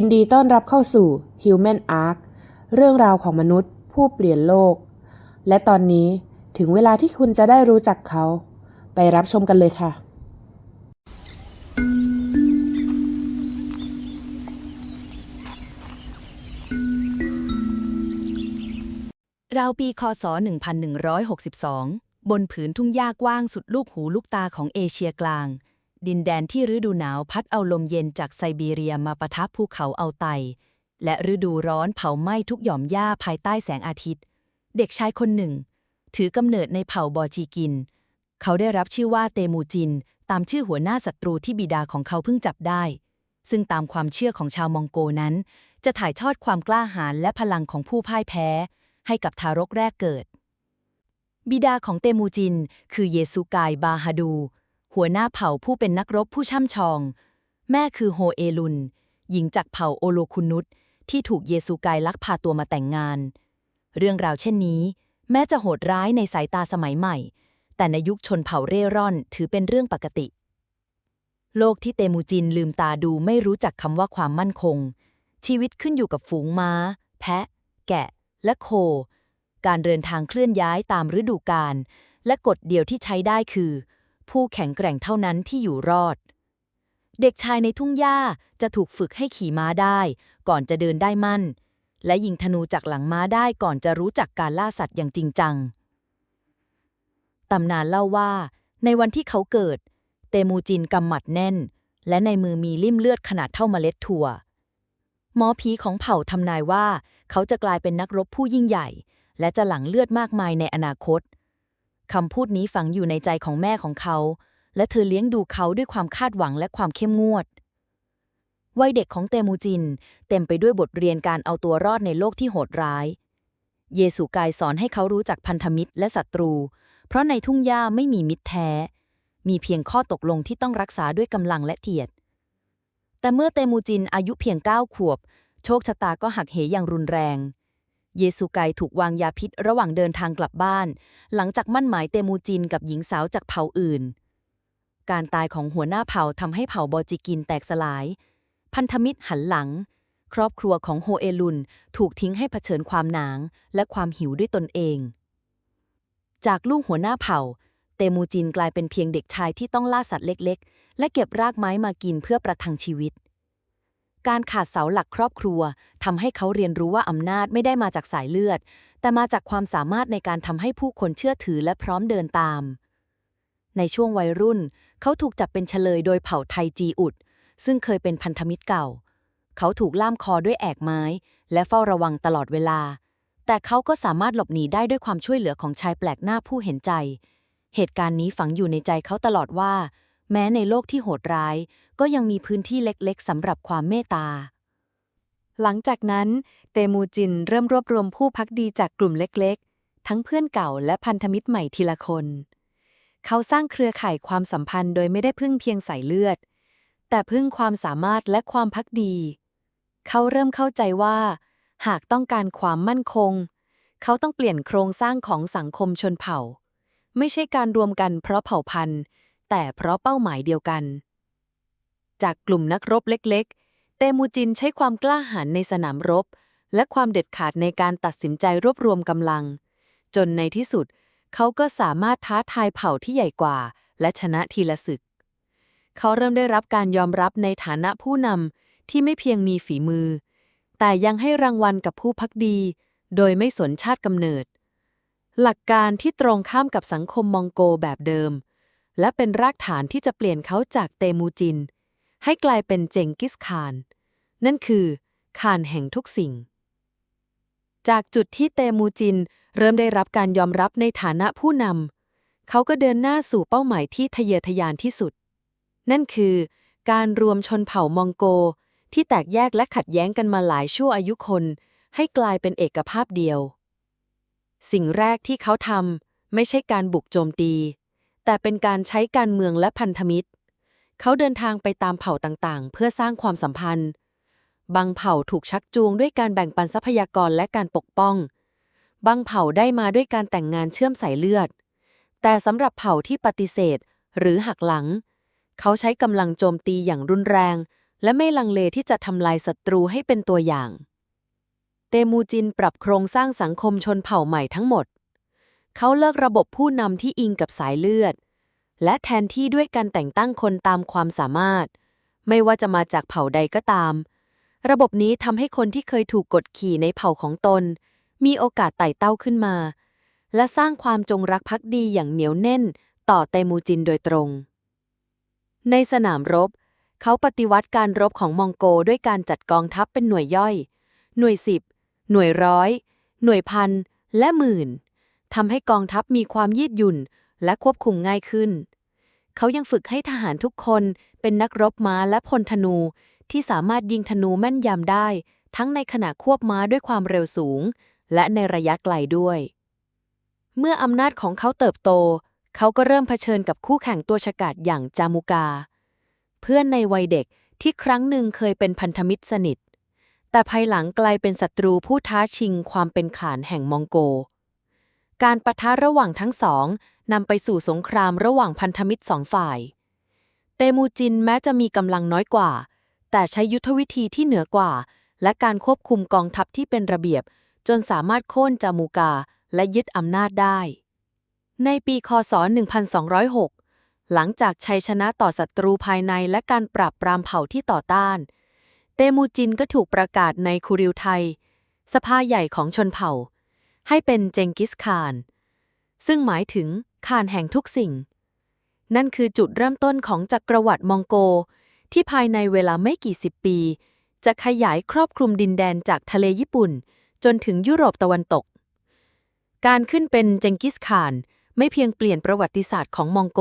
ยินดีต้อนรับเข้าสู่ Human Arc เรื่องราวของมนุษย์ผู้เปลี่ยนโลก และตอนนี้ถึงเวลาที่คุณจะได้รู้จักเขา ไปรับชมกันเลยค่ะ ราวปีคศ 1162 บนผืนทุ่งหญ้ากว้างสุดลูกหูลูกตาของเอเชียกลาง ดินแดนที่ฤดูหนาวพัดเอาลมเย็นจากไซบีเรียมาปะทะภูเขาเอาไต และฤดูร้อนเผาไหม้ทุกหย่อมหญ้าภายใต้แสงอาทิตย์ เด็กชายคนหนึ่ง ถือกำเนิดในเผ่าบอจีกิน เขาได้รับชื่อว่าเตมูจิน ตามชื่อหัวหน้าศัตรูที่บิดาของเขาเพิ่งจับได้ ซึ่งตามความเชื่อของชาวมองโกนั้น จะถ่ายทอดความกล้าหาญและพลังของผู้พ่ายแพ้ ให้กับทารกแรกเกิด บิดาของเตมูจิน คือเยซูกายบาฮาดู หัวหน้าเผ่าผู้เป็นนักรบผู้ช่ำชอง แม่คือโฮเอลุน หญิงจากเผ่าโอโลคุนุตที่ถูกเยซูกายลักพาตัวมาแต่งงาน เรื่องราวเช่นนี้ แม้จะโหดร้ายในสายตาสมัยใหม่ แต่ในยุคชนเผ่าเร่ร่อนถือเป็นเรื่องปกติ โลกที่เตมูจินลืมตาดูไม่รู้จักคำว่าความมั่นคง ชีวิตขึ้นอยู่กับฝูงม้า แพะ แกะ และโค การเดินทางเคลื่อนย้ายตามฤดูกาลและกฎเดียวที่ใช้ได้คือ ผู้แข็งแกร่งเท่านั้นที่อยู่รอด เด็กชายในทุ่งหญ้าจะถูกฝึกให้ขี่ม้าได้ ก่อนจะเดินได้มั่น และยิงธนูจากหลังม้าได้ก่อนจะรู้จักการล่าสัตว์อย่างจริงจัง ตำนานเล่าว่า ในวันที่เขาเกิด เตมูจินกำหมัดแน่น และในมือมีลิ่มเลือดขนาดเท่าเมล็ดถั่ว หมอผีของเผ่าทำนายว่า เขาจะกลายเป็นนักรบผู้ยิ่งใหญ่ และจะหลั่งเลือดมากมายในอนาคต คำพูดนี้ฝังอยู่ในใจของแม่ของเขา และเธอเลี้ยงดูเขาด้วยความคาดหวังและความเข้มงวด วัยเด็กของเตมูจิน เต็มไปด้วยบทเรียนการเอาตัวรอดในโลกที่โหดร้าย เยซูกายสอนให้เขารู้จักพันธมิตรและศัตรู เพราะในทุ่งหญ้าไม่มีมิตรแท้ มีเพียงข้อตกลงที่ต้องรักษาด้วยกำลังและเทียด แต่เมื่อเตมูจินอายุเพียง9ขวบ โชคชะตาก็หักเหอย่างรุนแรง เยซูไกถูกวางยาพิษระหว่างเดินทางกลับบ้าน หลังจากมั่นหมายเตมูจินกับหญิงสาวจากเผ่าอื่น การตายของหัวหน้าเผ่าทำให้เผ่าบอจิกินแตกสลาย พันธมิตรหันหลัง ครอบครัวของโฮเอลุนถูกทิ้งให้เผชิญความหนางและความหิวด้วยตนเอง จากลูกหัวหน้าเผ่า เตมูจินกลายเป็นเพียงเด็กชายที่ต้องล่าสัตว์เล็ก ๆ และเก็บรากไม้มากินเพื่อประทังชีวิต การขาดเสาหลักครอบครัวทำให้เขาเรียนรู้ว่าอำนาจไม่ได้มาจากสายเลือด แต่มาจากความสามารถในการทำให้ผู้คนเชื่อถือและพร้อมเดินตาม ในช่วงวัยรุ่น เขาถูกจับเป็นเฉลยโดยเผ่าไทจีอุด ซึ่งเคยเป็นพันธมิตรเก่า เขาถูกล่ามคอด้วยแอกไม้ และเฝ้าระวังตลอดเวลา แต่เขาก็สามารถหลบหนีได้ด้วยความช่วยเหลือของชายแปลกหน้าผู้เห็นใจ เหตุการณ์นี้ฝังอยู่ในใจเขาตลอดว่า แม้ในโลกที่โหดร้าย ก็ยังมีพื้นที่เล็กๆสำหรับความเมตตา หลังจากนั้น เตมูจินเริ่มรวบรวมผู้พักดีจากกลุ่มเล็กๆ ทั้งเพื่อนเก่าและพันธมิตรใหม่ทีละคน เขาสร้างเครือข่ายความสัมพันธ์โดยไม่ได้พึ่งเพียงสายเลือด แต่พึ่งความสามารถและความพักดี เขาเริ่มเข้าใจว่า หากต้องการความมั่นคง เขาต้องเปลี่ยนโครงสร้างของสังคมชนเผ่า ไม่ใช่การรวมกันเพราะเผ่าพันธุ์ แต่เพราะเป้าหมายเดียวกัน จากกลุ่มนักรบเล็กๆ เตมูจินใช้ความกล้าหาญในสนามรบ และความเด็ดขาดในการตัดสินใจรวบรวมกำลัง จนในที่สุด เขาก็สามารถท้าทายเผ่าที่ใหญ่กว่า และชนะทีละศึก เขาเริ่มได้รับการยอมรับในฐานะผู้นำที่ไม่เพียงมีฝีมือ แต่ยังให้รางวัลกับผู้พักดี โดยไม่สนชาติกำเนิด หลักการที่ตรงข้ามกับสังคมมองโกแบบเดิม และเป็นรากฐานที่จะเปลี่ยนเขาจากเตมูจิน ให้กลายเป็นเจงกิสคาน นั่นคือคานแห่งทุกสิ่ง จากจุดที่เตมูจินเริ่มได้รับการยอมรับในฐานะผู้นำเขาก็เดินหน้าสู่เป้าหมายที่ทะเยอทะยานที่สุด นั่นคือการรวมชนเผ่ามองโก ที่แตกแยกและขัดแย้งกันมาหลายชั่วอายุคน ให้กลายเป็นเอกภาพเดียว สิ่งแรกที่เขาทำไม่ใช่การบุกโจมตี แต่เป็นการใช้การเมืองและพันธมิตร เขาเดินทางไปตามเผ่าต่างๆ เพื่อสร้างความสัมพันธ์ บางเผ่าถูกชักจูงด้วยการแบ่งปันทรัพยากรและการปกป้อง บางเผ่าได้มาด้วยการแต่งงานเชื่อมสายเลือด แต่สำหรับเผ่าที่ปฏิเสธ หรือหักหลัง เขาใช้กำลังโจมตีอย่างรุนแรง และไม่ลังเลที่จะทำลายศัตรูให้เป็นตัวอย่าง เตมูจินปรับโครงสร้างสังคมชนเผ่าใหม่ทั้งหมด เขาเลิกระบบผู้นำที่อิงกับสายเลือด และแทนที่ด้วยการแต่งตั้งคนตามความสามารถ ไม่ว่าจะมาจากเผ่าใดก็ตาม ระบบนี้ทำให้คนที่เคยถูกกดขี่ในเผ่าของตน มีโอกาสไต่เต้าขึ้นมา และสร้างความจงรักภักดีอย่างเหนียวแน่นต่อเตมูจินโดยตรง ในสนามรบ เขาปฏิวัติการรบของมองโกด้วยการจัดกองทัพเป็นหน่วยย่อย หน่วยสิบหน่วยร้อย หน่วยพัน และหมื่น ทำให้กองทัพมีความยืดหยุ่น และควบคุมง่ายขึ้น เขายังฝึกให้ทหารทุกคนเป็นนักรบม้าและพลธนู ที่สามารถยิงธนูแม่นยำได้ ทั้งในขณะควบม้าด้วยความเร็วสูง และในระยะไกลด้วย เมื่ออำนาจของเขาเติบโต เขาก็เริ่มเผชิญกับคู่แข่งตัวฉกาจอย่างจามุกา เพื่อนในวัยเด็กที่ครั้งหนึ่งเคยเป็นพันธมิตรสนิท แต่ภายหลังกลายเป็นศัตรูผู้ท้าชิงความเป็นขานแห่งมองโก การปะทะระหว่างทั้งสองนำไปสู่สงครามระหว่างพันธมิตรสองฝ่าย เตมูจินแม้จะมีกำลังน้อยกว่า แต่ใช้ยุทธวิธีที่เหนือกว่า และการควบคุมกองทัพที่เป็นระเบียบ จนสามารถโค่นจามูกาและยึดอำนาจได้ ในปีคศ 1206 หลังจากชัยชนะต่อศัตรูภายในและการปราบปรามเผ่าที่ต่อต้าน เตมูจินก็ถูกประกาศในคูริวไทย สภาใหญ่ของชนเผ่า ให้เป็นเจงกิสข่าน ซึ่งหมายถึงข่านแห่งทุกสิ่ง นั่นคือจุดเริ่มต้นของจักรวรรดิมองโก ที่ภายในเวลาไม่กี่สิบปี จะขยายครอบคลุมดินแดนจากทะเลญี่ปุ่น จนถึงยุโรปตะวันตก การขึ้นเป็นเจงกิสข่าน ไม่เพียงเปลี่ยนประวัติศาสตร์ของมองโก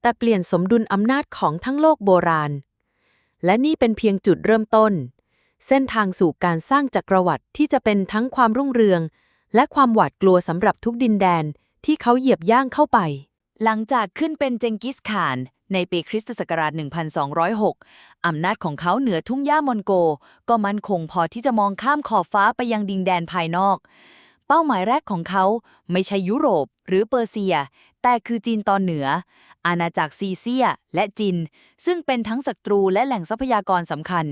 แต่เปลี่ยนสมดุลอำนาจของทั้งโลกโบราณ และนี่เป็นเพียงจุดเริ่มต้นเส้นทางสู่การสร้างจักรวรรดิที่จะเป็นทั้งความรุ่งเรือง และความหวาดกลัวสำหรับทุกดินแดนที่เขาเหยียบย่างเข้าไป หลังจากขึ้นเป็นเจงกิสข่าน ในปีคริสตศักราช 1206 อำนาจของเขาเหนือทุ่งหญ้ามอนโก ก็มั่นคงพอที่จะมองข้ามขอบฟ้าไปยังดินแดนภายนอก เป้าหมายแรกของเขาไม่ใช่ยุโรปหรือเปอร์เซีย แต่คือจีนตอนเหนือ อาณาจักรซีเซียและจิน ซึ่งเป็นทั้งศัตรูและแหล่งทรัพยากรสำคัญ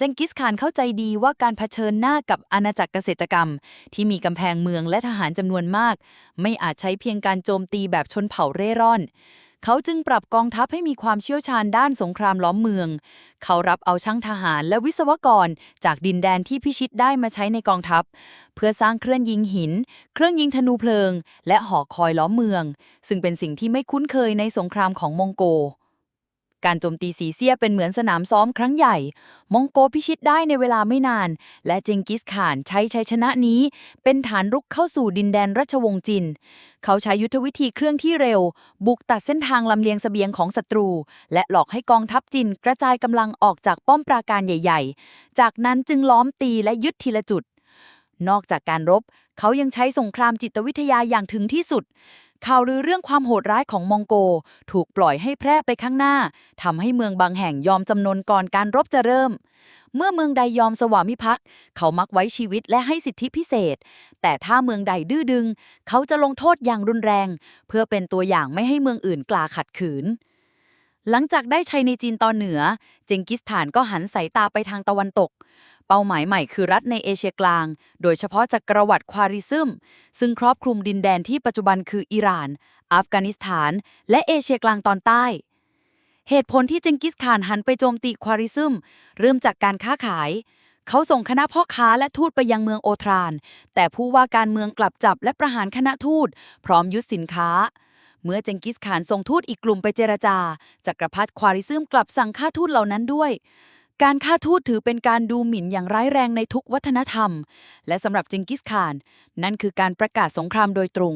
เจงกิสข่านเข้าใจดีว่าการเผชิญหน้ากับอาณาจักรเกษตรกรรม ที่มีกำแพงเมืองและทหารจำนวนมาก ไม่อาจใช้เพียงการโจมตีแบบชนเผ่าเร่ร่อน เขาจึงปรับกองทัพให้มีความเชี่ยวชาญด้านสงครามล้อมเมือง เขารับเอาช่างทหารและวิศวกรจากดินแดนที่พิชิตได้มาใช้ในกองทัพ เพื่อสร้างเครื่องยิงหิน เครื่องยิงธนูเพลิง และหอคอยล้อมเมือง ซึ่งเป็นสิ่งที่ไม่คุ้นเคยในสงครามของมองโก การโจมตีซีเซียเป็นเหมือนสนามซ้อมครั้งใหญ่ มองโกพิชิตได้ในเวลาไม่นาน และเจงกิสข่านใช้ชัยชนะนี้ เป็นฐานรุกเข้าสู่ดินแดนราชวงศ์จิน เขาใช้ยุทธวิธีเครื่องที่เร็ว บุกตัดเส้นทางลำเลียงเสบียงของศัตรู และหลอกให้กองทัพจินกระจายกำลังออกจากป้อมปราการใหญ่ ๆ จากนั้นจึงล้อมตีและยึดทีละจุด นอกจากการรบ เขายังใช้สงครามจิตวิทยาอย่างถึงที่สุด ข่าวลือเรื่องความโหดร้ายของมองโก ถูกปล่อยให้แพร่ไปข้างหน้าทำให้เมืองบางแห่งยอมจำนนก่อนการรบจะเริ่ม เมื่อเมืองใดยอมสวามิภักดิ์เขามักไว้ชีวิตและให้สิทธิพิเศษ แต่ถ้าเมืองใดดื้อดึง เขาจะลงโทษอย่างรุนแรง เพื่อเป็นตัวอย่างไม่ให้เมืองอื่นกล้าขัดขืนหลังจากได้ชัยในจีนตอนเหนือ เจงกิสข่านก็หันสายตาไปทางตะวันตก เป้าหมายใหม่คือรัฐในเอเชียกลาง โดยเฉพาะจักรวรรดิควาริซึม ซึ่งครอบคลุมดินแดนที่ปัจจุบันคืออิหร่าน อัฟกานิสถาน และเอเชียกลางตอนใต้ เหตุผลที่เจงกิสข่านหันไปโจมตีควาริซึม เริ่มจากการค้าขาย เขาส่งคณะพ่อค้าและทูตไปยังเมืองโอทราน แต่ผู้ว่าการเมืองกลับจับและประหารคณะทูต พร้อมยึดสินค้าเมื่อเจงกิสข่านส่งทูตอีกกลุ่มไปเจรจาจักรพรรดิควาริซึมกลับสั่งฆ่าทูตเหล่านั้นด้วย การฆ่าทูตถือเป็นการดูหมิ่นอย่างร้ายแรงในทุกวัฒนธรรม และสำหรับเจงกิสข่าน นั่นคือการประกาศสงครามโดยตรง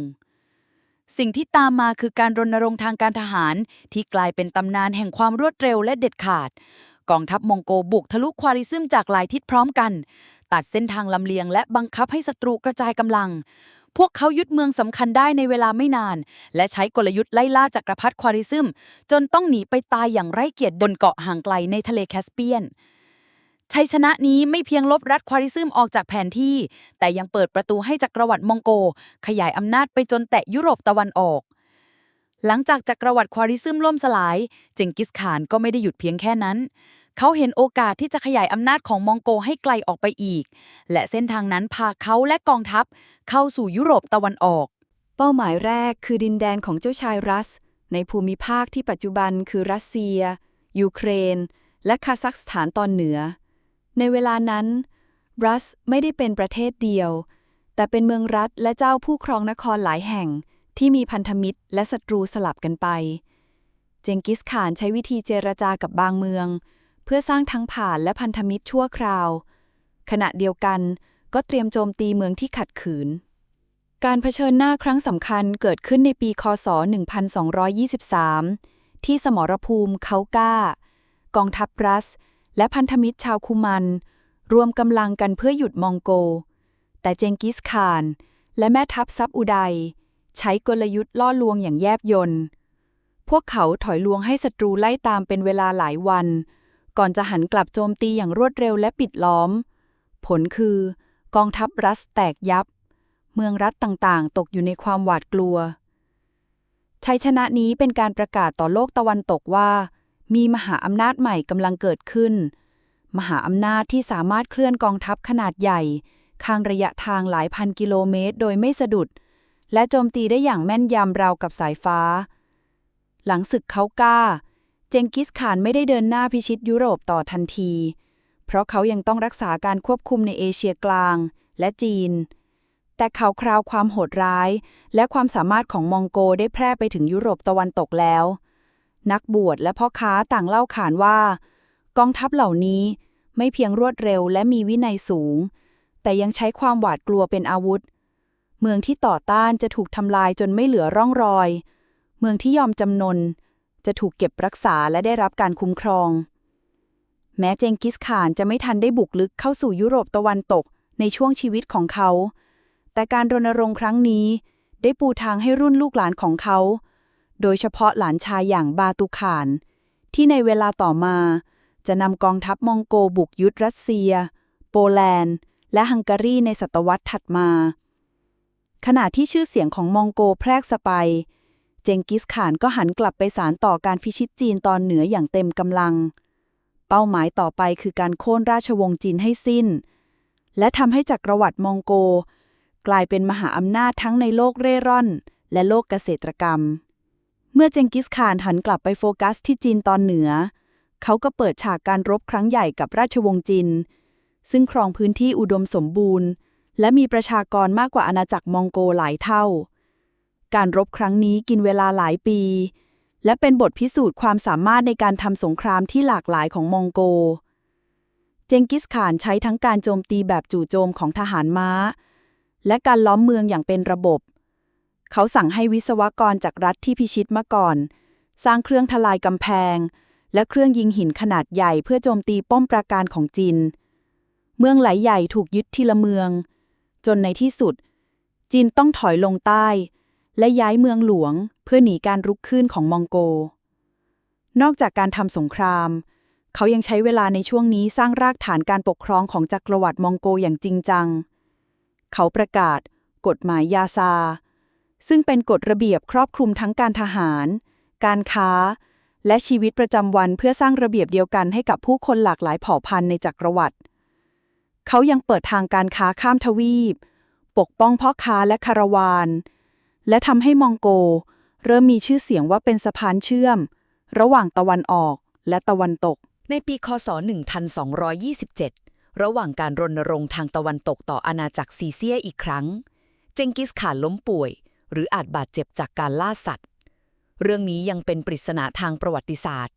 สิ่งที่ตามมาคือการรณรงค์ทางการทหาร ที่กลายเป็นตำนานแห่งความรวดเร็วและเด็ดขาด กองทัพมองโกบุกทะลุควาริซึมจากหลายทิศพร้อมกัน ตัดเส้นทางลำเลียงและบังคับให้ศัตรูกระจายกำลัง พวกเขายึดเมืองสำคัญได้ในเวลาไม่นาน และใช้กลยุทธ์ไล่ล่าจักรพรรดิควาริซึม จนต้องหนีไปตายอย่างไร้เกียรติบนเกาะห่างไกลในทะเลแคสเปียนชัยชนะนี้ไม่เพียงลบรัฐควาริซึมออกจากแผนที่ แต่ยังเปิดประตูให้จักรวรรดิมองโก ขยายอำนาจไปจนแตะยุโรปตะวันออก หลังจากจักรวรรดิควาริซึมล่มสลาย เจงกิสข่านก็ไม่ได้หยุดเพียงแค่นั้น เขาเห็นโอกาสที่จะขยายอำนาจของมองโกให้ไกลออกไปอีก และเส้นทางนั้นพาเขาและกองทัพเข้าสู่ยุโรปตะวันออก เป้าหมายแรกคือดินแดนของเจ้าชายรัส ในภูมิภาคที่ปัจจุบันคือรัสเซีย ยูเครน และคาซัคสถานตอนเหนือ ในเวลานั้น รัสไม่ได้เป็นประเทศเดียว แต่เป็นเมืองรัฐและเจ้าผู้ครองนครหลายแห่งที่มีพันธมิตรและศัตรูสลับกันไป เจงกิสข่านใช้วิธีเจรจากับบางเมือง เพื่อสร้างทั้งผ่านและพันธมิตรชั่วคราว ขณะเดียวกันก็เตรียมโจมตีเมืองที่ขัดขืน การเผชิญหน้าครั้งสำคัญเกิดขึ้นในปีคศ 1223 ที่สมรภูมิเขาก้า กองทัพรัส และพันธมิตรชาวคุมัน รวมกำลังกันเพื่อหยุดมองโก แต่เจงกิสข่าน และแม่ทัพซับอุไดใช้กลยุทธ์ล่อลวงอย่างแยบยลพวกเขาถอยลวงให้ศัตรูไล่ตามเป็นเวลาหลายวัน ก่อนจะหันกลับโจมตีอย่างรวดเร็วและปิดล้อม ผลคือกองทัพรัสแตกยับ เมืองรัฐต่างๆ ตกอยู่ในความหวาดกลัว ชัยชนะนี้เป็นการประกาศต่อโลกตะวันตกว่า มีมหาอำนาจใหม่กำลังเกิดขึ้น มหาอำนาจที่สามารถเคลื่อนกองทัพขนาดใหญ่ข้างระยะทางหลายพันกิโลเมตร โดยไม่สะดุด และโจมตีได้อย่างแม่นยำราวกับสายฟ้า หลังศึกเขาก้า เจงกิสข่านไม่ได้เดินหน้าพิชิตยุโรปต่อทันที เพราะเขายังต้องรักษาการควบคุมในเอเชียกลางและจีน แต่ข่าวคราวความโหดร้าย และความสามารถของมองโกได้แพร่ไปถึงยุโรปตะวันตกแล้ว นักบวชและพ่อค้าต่างเล่าขานว่า กองทัพเหล่านี้ไม่เพียงรวดเร็วและมีวินัยสูง แต่ยังใช้ความหวาดกลัวเป็นอาวุธ เมืองที่ต่อต้านจะถูกทำลายจนไม่เหลือร่องรอย เมืองที่ยอมจำนน จะถูกเก็บรักษาและได้รับการคุ้มครอง แม้เจงกิสข่านจะไม่ทันได้บุกลึกเข้าสู่ยุโรปตะวันตกในช่วงชีวิตของเขา แต่การรณรงค์ครั้งนี้ ได้ปูทางให้รุ่นลูกหลานของเขา โดยเฉพาะหลานชายอย่างบาตุขาน ที่ในเวลาต่อมา จะนำกองทัพมองโกบุกยึดรัสเซีย โปแลนด์ และฮังการีในศตวรรษถัดมา ขณะที่ชื่อเสียงของมองโกแพร่สะไป เจงกิสข่านก็หันกลับไปสารต่อการพิชิตจีนตอนเหนืออย่างเต็มกำลัง เป้าหมายต่อไปคือการโค่นราชวงศ์จีนให้สิ้น และทำให้จักรวรรดิมองโก กลายเป็นมหาอำนาจทั้งในโลกเร่ร่อน และโลกเกษตรกรรม เมื่อเจงกิสข่านหันกลับไปโฟกัสที่จีนตอนเหนือ เขาก็เปิดฉากการรบครั้งใหญ่กับราชวงศ์จินซึ่งครองพื้นที่อุดมสมบูรณ์ และมีประชากรมากกว่าอาณาจักรมองโกหลายเท่า การรบครั้งนี้กินเวลาหลายปี และเป็นบทพิสูจน์ความสามารถในการทำสงครามที่หลากหลายของมองโก เจงกิสข่านใช้ทั้งการโจมตีแบบจู่โจมของทหารม้า และการล้อมเมืองอย่างเป็นระบบ เขาสั่งให้วิศวกรจากรัฐที่พิชิตมาก่อน สร้างเครื่องทลายกำแพง และเครื่องยิงหินขนาดใหญ่เพื่อโจมตีป้อมปราการของจีนเมืองหลายใหญ่ถูกยึดทีละเมือง จนในที่สุด จีนต้องถอยลงใต้ และย้ายเมืองหลวงเพื่อหนีการรุกขึ้นของมองโก นอกจากการทำสงคราม เขายังใช้เวลาในช่วงนี้สร้างรากฐานการปกครองของจักรวรรดิมองโกอย่างจริงจัง เขาประกาศ กฎหมายยาซา ซึ่งเป็นกฎระเบียบครอบคลุมทั้งการทหาร การค้า และชีวิตประจำวันเพื่อสร้างระเบียบเดียวกันให้กับผู้คนหลากหลายเผ่าพันธุ์ในจักรวรรดิเขายังเปิดทางการค้าข้ามทวีป ปกป้องพ่อค้าและคาราวาน และทำให้มองโก เริ่มมีชื่อเสียงว่าเป็นสะพานเชื่อม ระหว่างตะวันออกและตะวันตก ในปีคศ 1227 ระหว่างการรณรงค์ทางตะวันตกต่ออาณาจักรซีเซียอีกครั้ง เจงกิสข่านล้มป่วย หรืออาจบาดเจ็บจากการล่าสัตว์ เรื่องนี้ยังเป็นปริศนาทางประวัติศาสตร์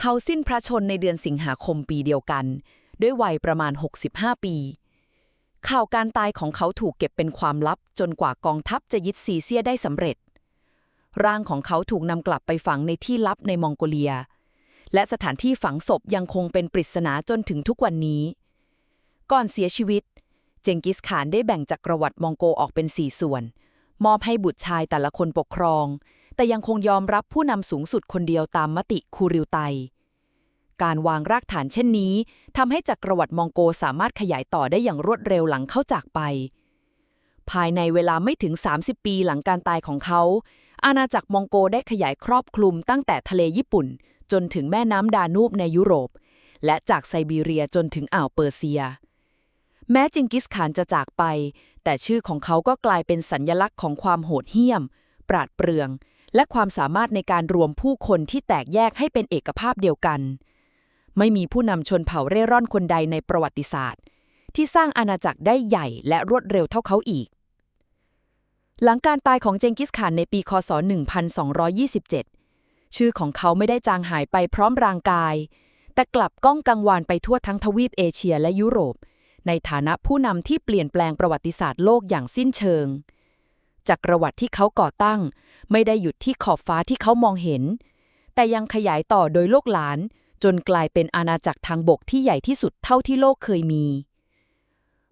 เขาสิ้นพระชนในเดือนสิงหาคมปีเดียวกัน ด้วยวัยประมาณ 65 ปี ข่าวการตายของเขาถูกเก็บเป็นความลับ จนกว่ากองทัพจะยึดซีเซียได้สำเร็จ ร่างของเขาถูกนำกลับไปฝังในที่ลับในมองโกเลีย และสถานที่ฝังศพยังคงเป็นปริศนาจนถึงทุกวันนี้ ก่อนเสียชีวิต เจงกิสข่านได้แบ่งจักรวรรดิมองโกออกเป็นสี่ส่วน มอบให้บุตรชายแต่ละคนปกครอง แต่ยังคงยอมรับผู้นำสูงสุดคนเดียวตามมติคูริวไต การวางรากฐานเช่นนี้ทำให้จักรวรรดิมองโกสามารถขยายต่อได้อย่างรวดเร็วหลังเข้าจากไป ภายในเวลาไม่ถึง 30 ปีหลังการตายของเขา อาณาจักรมองโกได้ขยายครอบคลุมตั้งแต่ทะเลญี่ปุ่น จนถึงแม่น้ำดานูบในยุโรป และจากไซบีเรียจนถึงอ่าวเปอร์เซีย แม้จิงกิสข่านจะจากไป แต่ชื่อของเขาก็กลายเป็นสัญญลักษณ์ของความโหดเหี้ยม ปราดเปรื่องและความสามารถในการรวมผู้คนที่แตกแยกให้เป็นเอกภาพเดียวกัน ไม่มีผู้นำชนเผ่าเร่ร่อนคนใดในประวัติศาสตร์ ที่สร้างอาณาจักรได้ใหญ่และรวดเร็วเท่าเขาอีก หลังการตายของเจงกิสข่านในปีคศ 1227 ชื่อของเขาไม่ได้จางหายไปพร้อมร่างกาย แต่กลับก้องกังวานไปทั่วทั้งทวีปเอเชียและยุโรป ในฐานะผู้นำที่เปลี่ยนแปลงประวัติศาสตร์โลกอย่างสิ้นเชิงจักรวรรดิที่เขาก่อตั้ง ไม่ได้หยุดที่ขอบฟ้าที่เขามองเห็น แต่ยังขยายต่อโดยโลกหลาน จนกลายเป็นอาณาจักรทางบกที่ใหญ่ที่สุดเท่าที่โลกเคยมี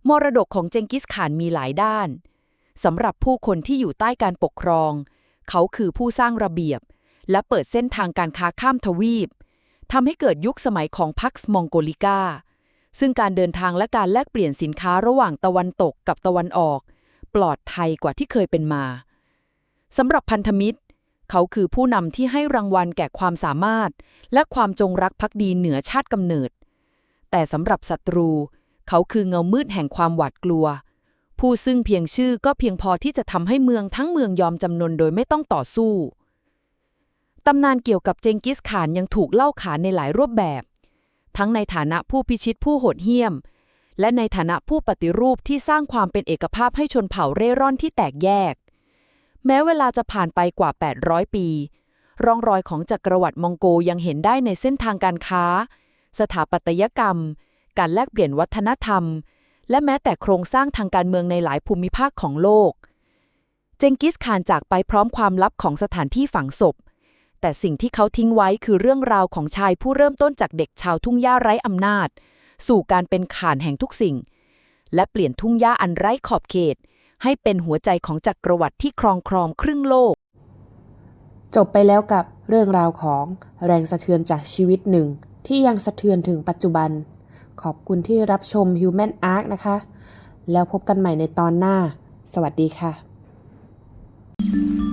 มรดกของเจงกิสข่านมีหลายด้านสำหรับผู้คนที่อยู่ใต้การปกครอง เขาคือผู้สร้างระเบียบ และเปิดเส้นทางการค้าข้ามทวีปทำให้เกิดยุคสมัยของพักสมองโกลิกาซึ่งการเดินทางและการแลกเปลี่ยนสินค้าระหว่างตะวันตกกับตะวันออก ปลอดภัยกว่าที่เคยเป็นมาสำหรับพันธมิตร เขาคือผู้นำที่ให้รางวัลแก่ความสามารถ และความจงรักภักดีเหนือชาติกำเนิด แต่สำหรับศัตรู เขาคือเงามืดแห่งความหวาดกลัว ผู้ซึ่งเพียงชื่อก็เพียงพอที่จะทำให้เมืองทั้งเมืองยอมจำนนโดยไม่ต้องต่อสู้ตำนานเกี่ยวกับเจงกิสข่านยังถูกเล่าขานในหลายรูปแบบ ทั้งในฐานะผู้พิชิตผู้โหดเหี้ยม และในฐานะผู้ปฏิรูปที่สร้างความเป็นเอกภาพให้ชนเผ่าเร่ร่อนที่แตกแยก แม้เวลาจะผ่านไปกว่า 800 ปี ร่องรอยของจักรวรรดิมองโกยังเห็นได้ในเส้นทางการค้า สถาปัตยกรรม การแลกเปลี่ยนวัฒนธรรม และแม้แต่โครงสร้างทางการเมืองในหลายภูมิภาคของโลก เจงกิสข่านจากไปพร้อมความลับของสถานที่ฝังศพ แต่สิ่งที่เขาทิ้งไว้คือเรื่องราวของชายผู้เริ่มต้นจากเด็กชาวทุ่งหญ้าไร้อำนาจ สู่การเป็นข่านแห่งทุกสิ่ง และเปลี่ยนทุ่งหญ้าอันไร้ขอบเขต ให้เป็นหัวใจของจักรวรรดิที่ครองครองครึ่งโลก จบไปแล้วกับเรื่องราวของแรงสะเทือนจากชีวิตหนึ่ง ที่ยังสะเทือนถึงปัจจุบัน ขอบคุณที่รับชม Human Arc นะคะ แล้วพบกันใหม่ในตอนหน้า สวัสดีค่ะ